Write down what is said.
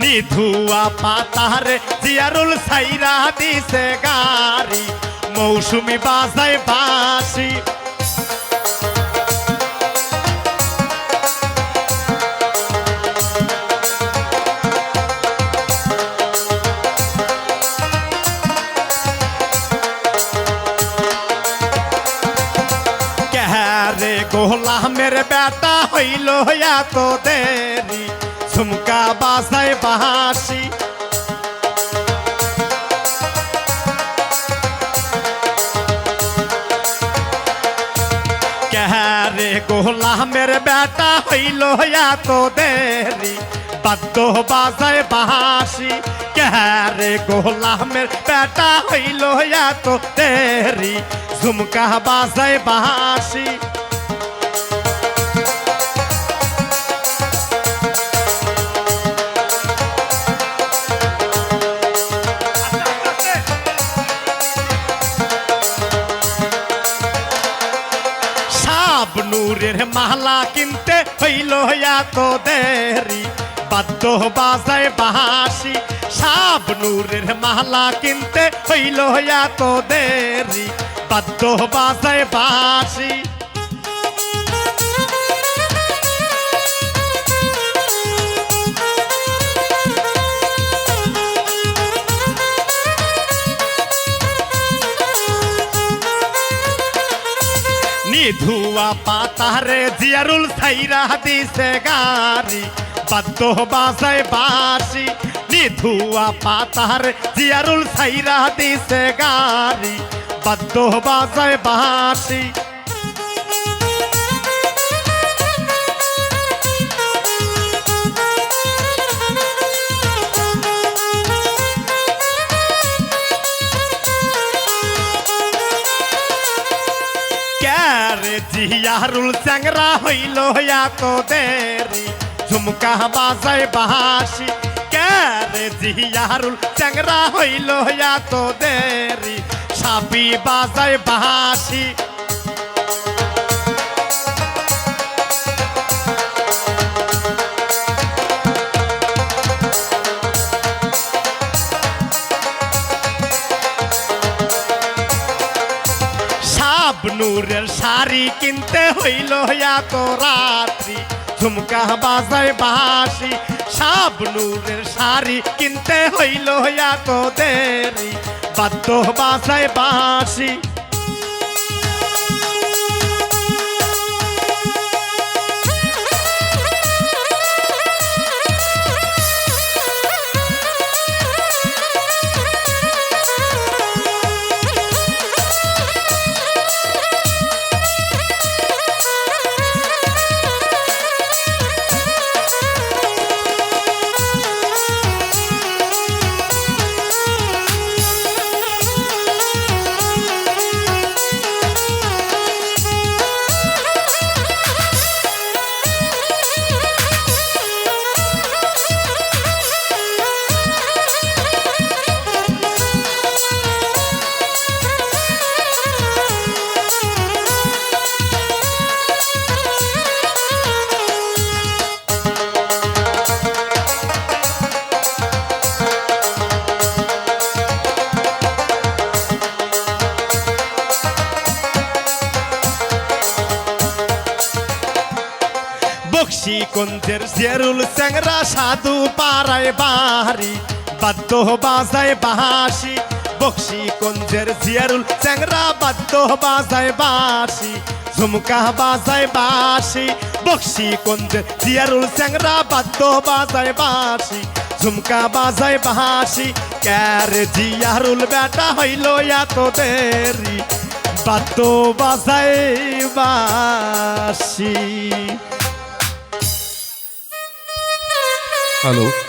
নিধুয়া পাতারে জিয়ারুল সাইরা দিছে গাড়ি। মৌসুমি বাজায় বাসি গোলামের বেটা হইল এত দেরি? ঝুমকা বাসায় বাহাসি রে গোলামের বেটা হইল এত দেরি বাদ্য বাজায় বাহাসি রে গোলামের বেটা হইল এত দেরি ঝুমকা বাজায় বাহাসি সাব নূরের মালা কিনতে হইল তো দেরি বাদ্য বাজায় বাহাসি সাব নূরের মালা কিনতে হইল তো দেরি বাদ্য বাজায় বাহাসি নিধুয়া পাতারে জিয়ারুল সাইরা দিছে গারি বাদ্য বাসায় বাসি নিধুয়া পাতারে জিয়ারুল সাইরা দিছে গারি বাদ্য বাসায় বাসি জিয়ারুল চ্যাংরা হইল তোদের দেরি ঝুমকা বাজায় বাহাসি কে জিয়ারুল চ্যাংরা হইল তোদের দেরি সাপি বাজায় বাহাসি নূরের শাড়ি কিনতে হইল এত রাত্রি। ঝুমকা বাজায় বাসি সাব নূরের শাড়ি কিনতে হইল এত দেরি। বাদ্য বাজায় বাসি কুঞ্জের জেরুল চ্যাংরা সাধু পাড়ায় বাহারি, বাদ্য বাজায় বাহাসি বক্সি কুঞ্জের জিয়ারুল চ্যাংরা, বাদ্য বাজায় বাসি ঝুমকা বাজায় বাসি বক্সি কুঞ্জের জিয়ারুল চ্যাংরা, বাদ্য বাজায় বাসি ঝুমকা বাজায় বাহাসি ক্যারে জিয়ারুল বেটা হইল এত দেরি। বাদ্য বাজায় বাসি Hello.